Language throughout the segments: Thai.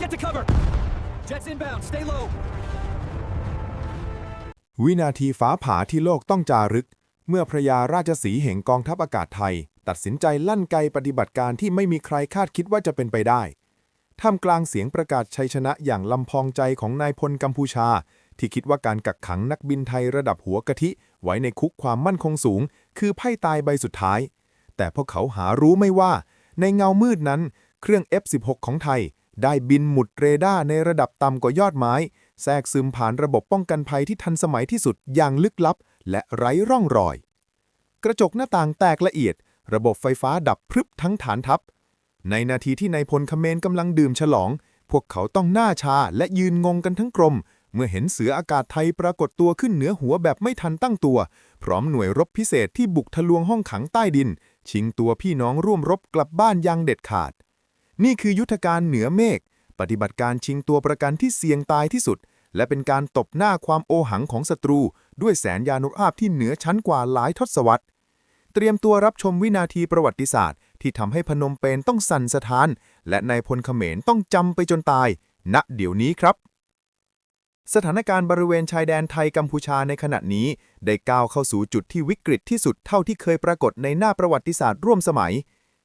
Get to cover! Jets inbound, stay low! วินาทีฟ้าผ่าที่โลกต้องจารึก เมื่อพระยาราชสีแห่งกองทัพอากาศไทย ตัดสินใจลั่นไกปฏิบัติการที่ไม่มีใครคาดคิดว่าจะเป็นไปได้ ท่ามกลางเสียงประกาศชัยชนะอย่างลำพองใจของนายพลกัมพูชา ที่คิดว่าการกักขังนักบินไทยระดับหัวกะทิ ไว้ในคุกความมั่นคงสูง คือไพ่ตายใบสุดท้าย แต่พวกเขาหารู้ไม่ว่า ในเงามืดนั้น เครื่อง F-16 ของไทย ได้บินหมุดเรดาร์ในระดับต่ำกว่ายอดไม้ แทรกซึมผ่านระบบป้องกันภัยที่ทันสมัยที่สุดอย่างลึกลับ และไร้ร่องรอย กระจกหน้าต่างแตกละเอียด ระบบไฟฟ้าดับพรึบทั้งฐานทัพ ในนาทีที่นายพลเขมรกำลังดื่มฉลอง พวกเขาต้องหน้าชาและยืนงงกันทั้งกรม เมื่อเห็นเสืออากาศไทยปรากฏตัวขึ้นเหนือหัวแบบไม่ทันตั้งตัว พร้อมหน่วยรบพิเศษที่บุกทะลวงห้องขังใต้ดิน ชิงตัวพี่น้องร่วมรบกลับบ้านอยังเด็ดขาด นี่คือยุทธการเหนือเมฆปฏิบัติการชิงตัวประกันที่เสี่ยงตายที่สุด และเป็นการตบหน้าความโอหังของศัตรู ด้วยแสนยานุภาพที่เหนือชั้นกว่าหลายทศวรรษ เตรียมตัวรับชมวินาทีประวัติศาสตร์ ที่ทำให้พนมเปญต้องสั่นสะท้าน และนายพลเขมรต้องจำไปจนตาย ณเดี๋ยวนี้ครับ สถานการณ์บริเวณชายแดนไทยกัมพูชาในขณะนี้ ได้ก้าวเข้าสู่จุดที่วิกฤตที่สุดเท่าที่เคยปรากฏในหน้าประวัติศาสตร์ร่วมสมัย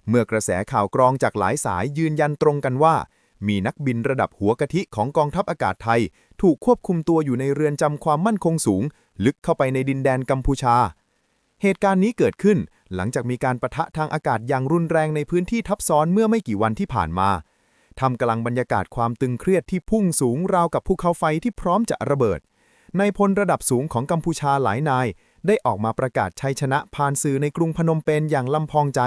เมื่อกระแสข่าวกรองจากหลายสายยืนยันตรงกันว่ามีนักบินระดับหัวกะทิของกองทัพอากาศไทย ถูกควบคุมตัวอยู่ในเรือนจำความมั่นคงสูง ลึกเข้าไปในดินแดนกัมพูชา เหตุการณ์นี้เกิดขึ้น หลังจากมีการประทะทางอากาศอย่างรุนแรงในพื้นที่ทับซ้อนเมื่อไม่กี่วันที่ผ่านมาทำกำลังบรรยากาศความตึงเครียดที่พุ่งสูงราวกับภูเขาไฟที่พร้อมจะระเบิดนายพลระดับสูงของกัมพูชาหลายนาย ได้ออกมาประกาศชัยชนะผ่านสื่อในกรุงพนมเปญอย่างลำพองใจ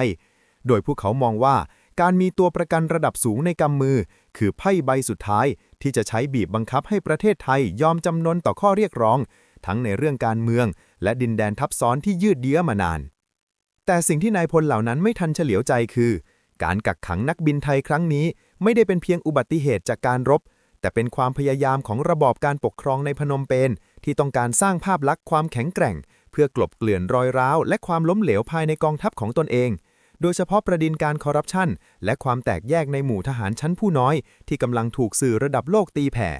โดยพวกเขามองว่าการมีตัวประกันระดับสูงในกำมือ คือไพ่ใบสุดท้าย ที่จะใช้บีบบังคับให้ประเทศไทยยอมจำนนต่อข้อเรียกร้อง ทั้งในเรื่องการเมือง และดินแดนทับซ้อนที่ยืดเยื้อมานาน แต่สิ่งที่นายพลเหล่านั้นไม่ทันเฉลียวใจคือ การกักขังนักบินไทยครั้งนี้ ไม่ได้เป็นเพียงอุบัติเหตุจากการรบ แต่เป็นความพยายามของระบอบการปกครองในพนมเปญที่ต้องการสร้างภาพลักษณ์ความแข็งแกร่ง เพื่อกลบเกลื่อนรอยร้าว และความล้มเหลวภายในกองทัพของตนเอง โดยเฉพาะประเด็นการคอร์รัปชันและความแตกแยกในหมู่ทหารชั้นผู้น้อย ที่กำลังถูกสื่อระดับโลกตีแผ่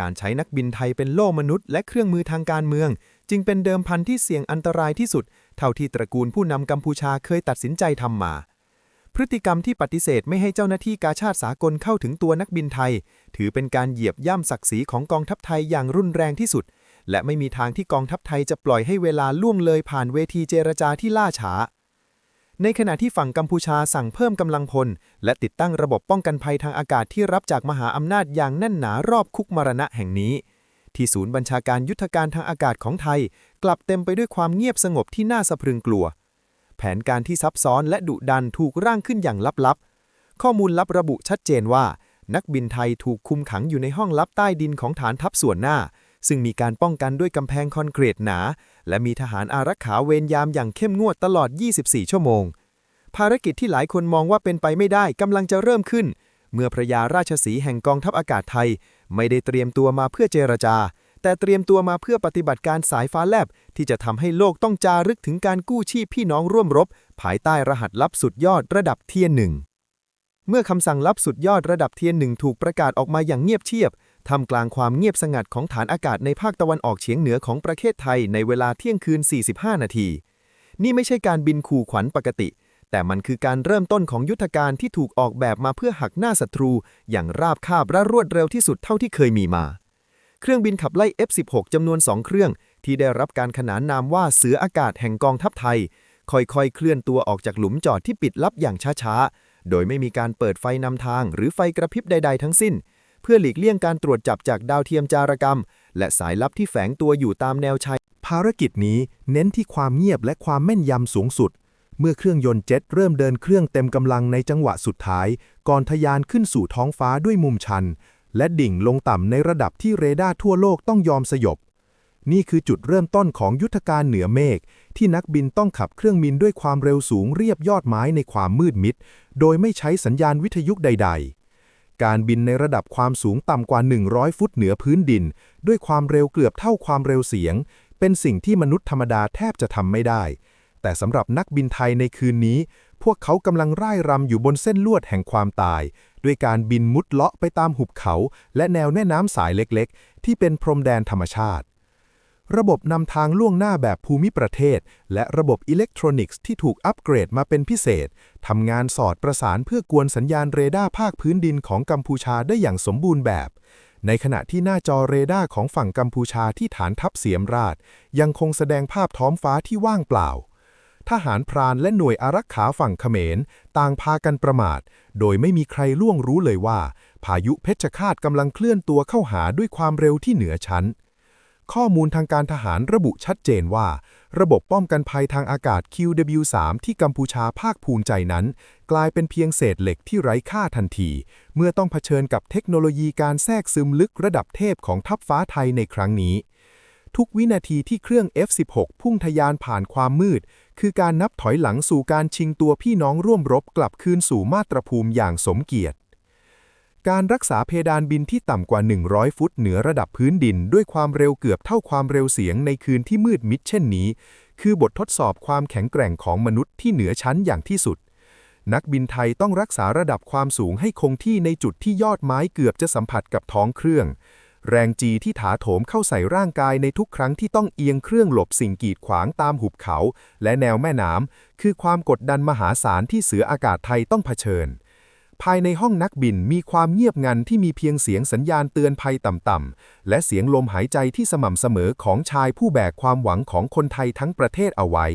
การใช้นักบินไทยเป็นโล่มนุษย์และเครื่องมือทางการเมือง จึงเป็นเดิมพันที่เสี่ยงอันตรายที่สุด เท่าที่ตระกูลผู้นำกัมพูชาเคยตัดสินใจทำมา พฤติกรรมที่ปฏิเสธไม่ให้เจ้าหน้าที่กาชาติสากลเข้าถึงตัวนักบินไทย ถือเป็นการเหยียบย่ำศักดิ์ศรีของกองทัพไทยอย่างรุนแรงที่สุด และไม่มีทางที่กองทัพไทยจะปล่อยให้เวลาล่วงเลยผ่านเวทีเจรจาที่ล่าช้า ในขณะที่ฝั่งกัมพูชาสั่งเพิ่มกำลังพล และติดตั้งระบบป้องกันภัยทางอากาศที่รับจากมหาอำนาจอย่างแน่นหนารอบคุกมรณะแห่งนี้ ที่ศูนย์บัญชาการยุทธการทางอากาศของไทย กลับเต็มไปด้วยความเงียบสงบที่น่าสะพรึงกลัว แผนการที่ซับซ้อนและดุดันถูกร่างขึ้นอย่างลับๆ ข้อมูลลับระบุชัดเจนว่า นักบินไทยถูกคุมขังอยู่ในห้องลับใต้ดินของฐานทัพส่วนหน้า ซึ่งมีการป้องกันด้วยกำแพงคอนกรีตหนา และมีทหารอารักขาเวรยามอย่างเข้มงวดตลอด 24 ชั่วโมง ภารกิจที่หลายคนมองว่าเป็นไปไม่ได้กำลังจะเริ่มขึ้น เมื่อพระยาราชสีห์แห่งกองทัพอากาศไทย ไม่ได้เตรียมตัวมาเพื่อเจรจา แต่เตรียมตัวมาเพื่อปฏิบัติการสายฟ้าแลบ ที่จะทำให้โลกต้องจารึกถึงการกู้ชีพพี่น้องร่วมรบ ภายใต้รหัสลับสุดยอดระดับเทียนหนึ่งเมื่อคำสั่งลับสุดยอดระดับเทียนหนึ่งถูกประกาศออกมาอย่างเงียบเชียบ ทำกลางความเงียบสงัดของฐานอากาศในภาคตะวันออกเฉียงเหนือของประเทศไทยในเวลาเที่ยงคืน 45 นาที นี่ไม่ใช่การบินขู่ขวัญปกติ แต่มันคือการเริ่มต้นของยุทธการที่ถูกออกแบบมาเพื่อหักหน้าศัตรู อย่างราบคาบและรวดเร็วที่สุดเท่าที่เคยมีมา เครื่องบินขับไล่ F-16 จำนวน 2 เครื่อง ที่ได้รับการขนานนามว่าเสืออากาศแห่งกองทัพไทย ค่อยๆ เคลื่อนตัวออกจากหลุมจอดที่ปิดลับอย่างช้าๆ โดยไม่มีการเปิดไฟนำทางหรือไฟกระพริบใด ๆ ทั้งสิ้น พื่อหลีกเลี่ยงการตรวจจับจากดาวเทียมจารกรรม และสายลับที่แฝงตัวอยู่ตามแนวชายภารกิจนี้เน้นที่ความเงียบและความแม่นยำสูงสุด เมื่อเครื่องยนต์เจ็ตเริ่มเดินเครื่องเต็มกำลังในจังหวะสุดท้าย ก่อนทะยานขึ้นสู่ท้องฟ้าด้วยมุมชัน และดิ่งลงต่ำในระดับที่เรดาร์ทั่วโลกต้องยอมสยบ นี่คือจุดเริ่มต้นของยุทธการเหนือเมฆที่นักบินต้องขับเครื่องบินด้วยความเร็วสูงเรียบยอดไม้ในความมืดมิด โดยไม่ใช้สัญญาณวิทยุใด ๆ การบินในระดับความสูงต่ำกว่า 100 ฟุตเหนือพื้นดิน ด้วยความเร็วเกือบเท่าความเร็วเสียง เป็นสิ่งที่มนุษย์ธรรมดาแทบจะทำไม่ได้ แต่สำหรับนักบินไทยในคืนนี้ พวกเขากำลังร่ายรำอยู่บนเส้นลวดแห่งความตาย ด้วยการบินมุดเลาะไปตามหุบเขา และแนวแม่น้ำสายเล็กๆ ที่เป็นพรมแดนธรรมชาติ ระบบนำทางล่วงหน้าแบบภูมิประเทศ และระบบอิเล็กทรอนิกส์ที่ถูกอัปเกรดมาเป็นพิเศษ ทำงานสอดประสานเพื่อกวนสัญญาณเรดาร์ภาคพื้นดินของกัมพูชาได้อย่างสมบูรณ์แบบ ในขณะที่หน้าจอเรดาร์ของฝั่งกัมพูชาที่ฐานทัพเสียมราช ยังคงแสดงภาพท้องฟ้าที่ว่างเปล่า ทหารพรานและหน่วยอารักขาฝั่งเขมร ต่างพากันประมาท โดยไม่มีใครล่วงรู้เลยว่า พายุเพชรฆาตกำลังเคลื่อนตัวเข้าหาด้วยความเร็วที่เหนือชั้น ข้อมูลทางการทหารระบุชัดเจนว่า ระบบป้องกันภัยทางอากาศ QW3 ที่กัมพูชาภาคภูมิใจนั้น กลายเป็นเพียงเศษเหล็กที่ไร้ค่าทันที เมื่อต้องเผชิญกับเทคโนโลยีการแทรกซึมลึกระดับเทพของทัพฟ้าไทยในครั้งนี้ ทุกวินาทีที่เครื่อง F16 พุ่งทะยานผ่านความมืด คือการนับถอยหลังสู่การชิงตัวพี่น้องร่วมรบกลับคืนสู่มาตรภูมิอย่างสมเกียรติ การรักษาเพดานบินที่ต่ำกว่า 100 ฟุตเหนือระดับพื้นดิน ด้วยความเร็วเกือบเท่าความเร็วเสียงในคืนที่มืดมิดเช่นนี้ คือบททดสอบความแข็งแกร่งของมนุษย์ที่เหนือชั้นอย่างที่สุด นักบินไทยต้องรักษาระดับความสูงให้คงที่ในจุดที่ยอดไม้เกือบจะสัมผัสกับท้องเครื่อง แรงจีที่ถาโถมเข้าใส่ร่างกายในทุกครั้งที่ต้องเอียงเครื่องหลบสิ่งกีดขวางตามหุบเขา และแนวแม่น้ำคือความกดดันมหาศาลที่เสืออากาศไทยต้องเผชิญ ภายในห้องนักบินมีความเงียบงันที่มีเพียงเสียงสัญญาณเตือนภัยต่ำๆ และเสียงลมหายใจที่สม่ำเสมอของชายผู้แบกความหวังของคนไทยทั้งประเทศเอาไว้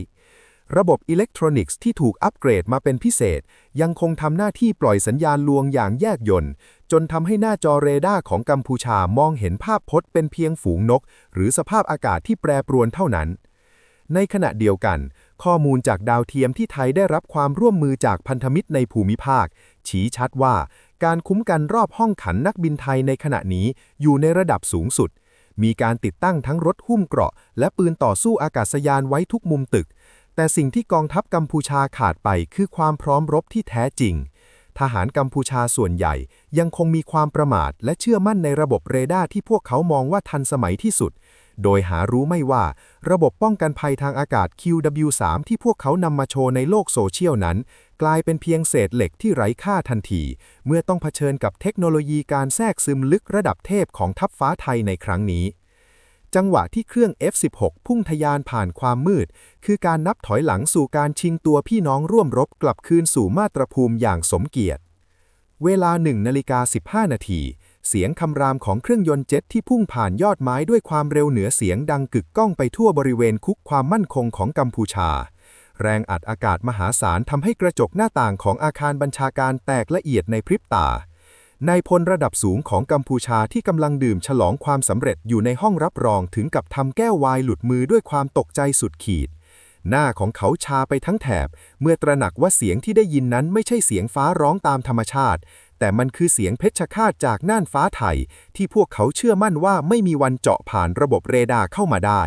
ระบบอิเล็กทรอนิกส์ที่ถูกอัปเกรดมาเป็นพิเศษ ยังคงทำหน้าที่ปล่อยสัญญาณลวงอย่างแยกยนต์ จนทำให้หน้าจอเรดาร์ของกัมพูชามองเห็นภาพพจน์เป็นเพียงฝูงนก หรือสภาพอากาศที่แปรปรวนเท่านั้น ในขณะเดียวกัน ข้อมูลจากดาวเทียมที่ไทยได้รับความร่วมมือจากพันธมิตรในภูมิภาค ชี้ชัดว่าการคุ้มกันรอบห้องขันนักบินไทยในขณะนี้อยู่ในระดับสูงสุด มีการติดตั้งทั้งรถหุ้มเกราะ และปืนต่อสู้อากาศยานไว้ทุกมุมตึก แต่สิ่งที่กองทัพกัมพูชาขาดไปคือความพร้อมรบที่แท้จริง ทหารกัมพูชาส่วนใหญ่ยังคงมีความประมาทและเชื่อมั่นในระบบเรดาร์ที่พวกเขามองว่าทันสมัยที่สุด โดยหารู้ไม่ว่าระบบป้องกันภัยทางอากาศ QW3 ที่พวกเขานำมาโชว์ในโลกโซเชียลนั้น กลายเป็นเพียงเศษเหล็กที่ไร้ค่าทันที เมื่อต้องเผชิญกับเทคโนโลยีการแทรกซึมลึกระดับเทพของทัพฟ้าไทยในครั้งนี้ จังหวะที่เครื่อง F16 พุ่งทะยานผ่านความมืด คือการนับถอยหลังสู่การชิงตัวพี่น้องร่วมรบกลับคืนสู่มาตรภูมิอย่างสมเกียรติ เวลา1นาฬิกา15 นาทีเสียงคำรามของเครื่องยนต์เจ็ตที่พุ่งผ่านยอดไม้ด้วยความเร็วเหนือเสียงดังกึกก้องไปทั่วบริเวณคุกความมั่นคงของกัมพูชา แรงอัดอากาศมหาศาลทำให้กระจกหน้าต่างของอาคารบัญชาการแตกละเอียดในพริบตานายพลระดับสูงของกัมพูชาที่กำลังดื่มฉลองความสำเร็จอยู่ในห้องรับรองถึงกับทำแก้ววายหลุดมือด้วยความตกใจสุดขีด หน้าของเขาชาไปทั้งแถบ เมื่อตระหนักว่าเสียงที่ได้ยินนั้นไม่ใช่เสียงฟ้าร้องตามธรรมชาติ แต่มันคือเสียงเพชฌฆาตจากน่านฟ้าไทย ที่พวกเขาเชื่อมั่นว่าไม่มีวันเจาะผ่านระบบเรดาร์เข้ามาได้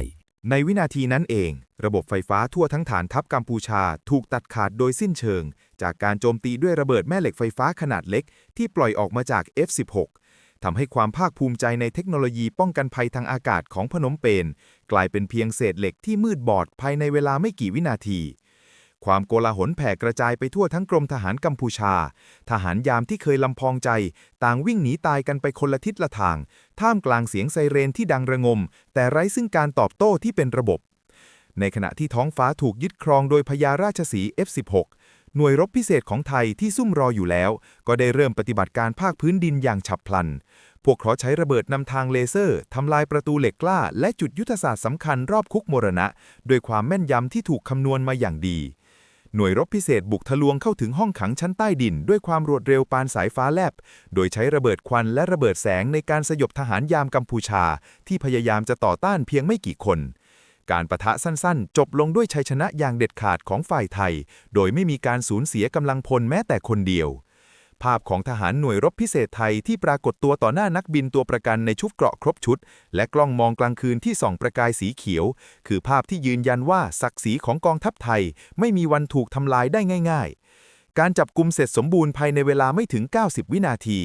ในวินาทีนั้นเอง ระบบไฟฟ้าทั่วทั้งฐานทัพกัมพูชา ถูกตัดขาดโดยสิ้นเชิง จากการโจมตีด้วยระเบิดแม่เหล็กไฟฟ้าขนาดเล็ก ที่ปล่อยออกมาจาก F16 ทำให้ความภาคภูมิใจในเทคโนโลยีป้องกันภัยทางอากาศของพนมเปญกลายเป็นเพียงเศษเหล็กที่มืดบอดภายในเวลาไม่กี่วินาที ความโกลาหลแผ่กระจายไปทั่วทั้งกรมทหารกัมพูชา ทหารยามที่เคยลำพองใจ ต่างวิ่งหนีตายกันไปคนละทิศละทาง ท่ามกลางเสียงไซเรนที่ดังระงม แต่ไร้ซึ่งการตอบโต้ที่เป็นระบบ ในขณะที่ท้องฟ้าถูกยึดครองโดยพญาราชสี F16 หน่วยรบพิเศษของไทยที่ซุ่มรออยู่แล้ว ก็ได้เริ่มปฏิบัติการภาคพื้นดินอย่างฉับพลัน พวกเขาใช้ระเบิดนำทางเลเซอร์ทำลายประตูเหล็กกล้า และจุดยุทธศาสตร์สำคัญรอบคุกมรณะ ด้วยความแม่นยำที่ถูกคำนวณมาอย่างดี หน่วยรบพิเศษบุกทะลวงเข้าถึงห้องขังชั้นใต้ดิน ด้วยความรวดเร็วปานสายฟ้าแลบ โดยใช้ระเบิดควันและระเบิดแสงในการสยบทหารยามกัมพูชา ที่พยายามจะต่อต้านเพียงไม่กี่คน การประทะสั้นๆ จบลงด้วยชัยชนะอย่างเด็ดขาดของฝ่ายไทย โดยไม่มีการสูญเสียกำลังพลแม้แต่คนเดียว ภาพของทหารหน่วยรบพิเศษไทยที่ปรากฏตัวต่อหน้านักบินตัวประกันในชุดเกราะครบชุด และกล้องมองกลางคืนที่ส่องประกายสีเขียว คือภาพที่ยืนยันว่าศักดิ์ศรีของกองทัพไทย ไม่มีวันถูกทำลายได้ง่าย การจับกลุ่มเสร็จสมบูรณ์ภายในเวลาไม่ถึง 90 วินาที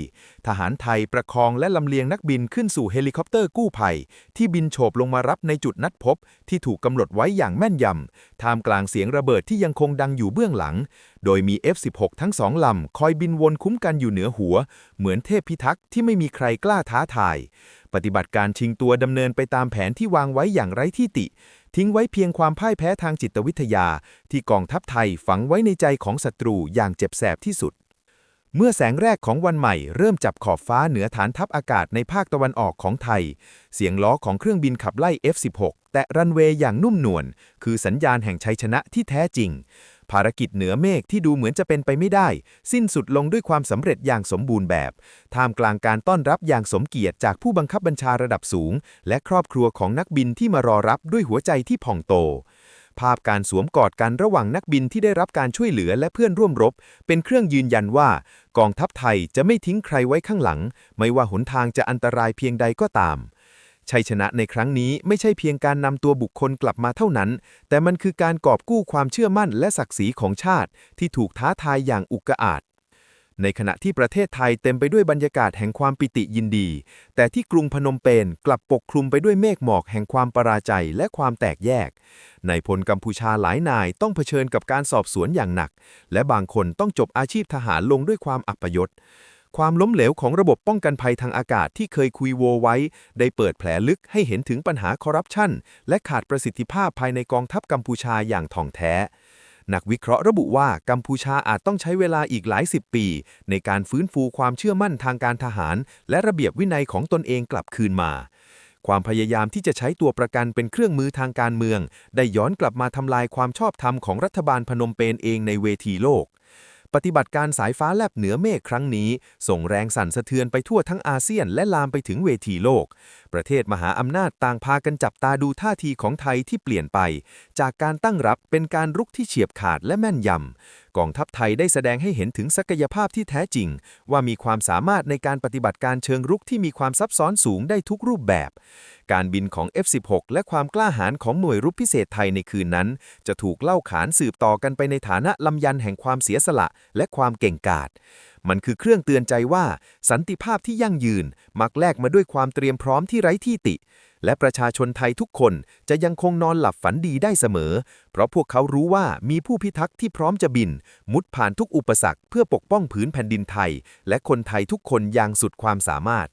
ทหารไทยประคองและลำเลียงนักบินขึ้นสู่เฮลิคอปเตอร์กู้ภัย ที่บินโฉบลงมารับในจุดนัดพบ ที่ถูกกำหนดไว้อย่างแม่นยำ ท่ามกลางเสียงระเบิดที่ยังคงดังอยู่เบื้องหลัง โดยมี F-16 ทั้งสองลำ คอยบินวนคุ้มกันอยู่เหนือหัว เหมือนเทพพิทักษ์ที่ไม่มีใครกล้าท้าทาย ปฏิบัติการชิงตัวดำเนินไปตามแผนที่วางไว้อย่างไร้ที่ติ ทิ้งไว้เพียงความพ่ายแพ้ทางจิตวิทยา ที่กองทัพไทยฝังไว้ในใจของศัตรูอย่างเจ็บแสบที่สุด เมื่อแสงแรกของวันใหม่เริ่มจับขอบฟ้าเหนือฐานทัพอากาศในภาคตะวันออกของไทย เสียงล้อของเครื่องบินขับไล่ F-16 แต่รันเวย์อย่างนุ่มนวลคือสัญญาณแห่งชัยชนะที่แท้จริง ภารกิจเหนือเมฆที่ดูเหมือนจะเป็นไปไม่ได้ สิ้นสุดลงด้วยความสำเร็จอย่างสมบูรณ์แบบ ท่ามกลางการต้อนรับอย่างสมเกียรติจากผู้บังคับบัญชาระดับสูง และครอบครัวของนักบินที่มารอรับด้วยหัวใจที่ผ่องโตภาพการสวมกอดกันระหว่างนักบินที่ได้รับการช่วยเหลือและเพื่อนร่วมรบ เป็นเครื่องยืนยันว่า กองทัพไทยจะไม่ทิ้งใครไว้ข้างหลัง ไม่ว่าหนทางจะอันตรายเพียงใดก็ตาม ชัยชนะในครั้งนี้ไม่ใช่เพียงการนำตัวบุคคลกลับมาเท่านั้น แต่มันคือการกอบกู้ความเชื่อมั่นและศักดิ์ศรีของชาติ ที่ถูกท้าทายอย่างอุกอาจในขณะที่ประเทศไทยเต็มไปด้วยบรรยากาศแห่งความปิติยินดี แต่ที่กรุงพนมเปญกลับปกคลุมไปด้วยเมฆหมอกแห่งความประราใจและความแตกแยก ในพลกัมพูชาหลายนายต้องเผชิญกับการสอบสวนอย่างหนัก และบางคนต้องจบอาชีพทหารลงด้วยความอัปยศ ความล้มเหลวของระบบป้องกันภัยทางอากาศที่เคยคุยโวไว้ ได้เปิดแผลลึกให้เห็นถึงปัญหาคอร์รัปชันและขาดประสิทธิภาพภายในกองทัพกัมพูชาอย่างถ่องแท้ นักวิเคราะห์ระบุว่ากัมพูชาอาจต้องใช้เวลาอีกหลายสิบปี ในการฟื้นฟูความเชื่อมั่นทางการทหาร และระเบียบวินัยของตนเองกลับคืนมาความพยายามที่จะใช้ตัวประกันเป็นเครื่องมือทางการเมือง ได้ย้อนกลับมาทำลายความชอบธรรมของรัฐบาลพนมเปญเองในเวทีโลก ปฏิบัติการสายฟ้าแลบเหนือเมฆครั้งนี้ ส่งแรงสั่นสะเทือนไปทั่วทั้งอาเซียนและลามไปถึงเวทีโลก ประเทศมหาอำนาจต่างพากันจับตาดูท่าทีของไทยที่เปลี่ยนไป จากการตั้งรับเป็นการรุกที่เฉียบขาดและแม่นยำกองทัพไทยได้แสดงให้เห็นถึงศักยภาพที่แท้จริง ว่ามีความสามารถในการปฏิบัติการเชิงรุกที่มีความซับซ้อนสูงได้ทุกรูปแบบ การบินของ F-16 และความกล้าหาญของหน่วยรุกพิเศษไทยในคืนนั้น จะถูกเล่าขานสืบต่อกันไปในฐานะลำยันแห่งความเสียสละ และความเก่งกาจมันคือเครื่องเตือนใจว่า สันติภาพที่ยั่งยืน มักแลกมาด้วยความเตรียมพร้อมที่ไร้ที่ติ และประชาชนไทยทุกคนจะยังคงนอนหลับฝันดีได้เสมอ เพราะพวกเขารู้ว่ามีผู้พิทักษ์ที่พร้อมจะบิน มุดผ่านทุกอุปสรรคเพื่อปกป้องผืนแผ่นดินไทย และคนไทยทุกคนอย่างสุดความสามารถ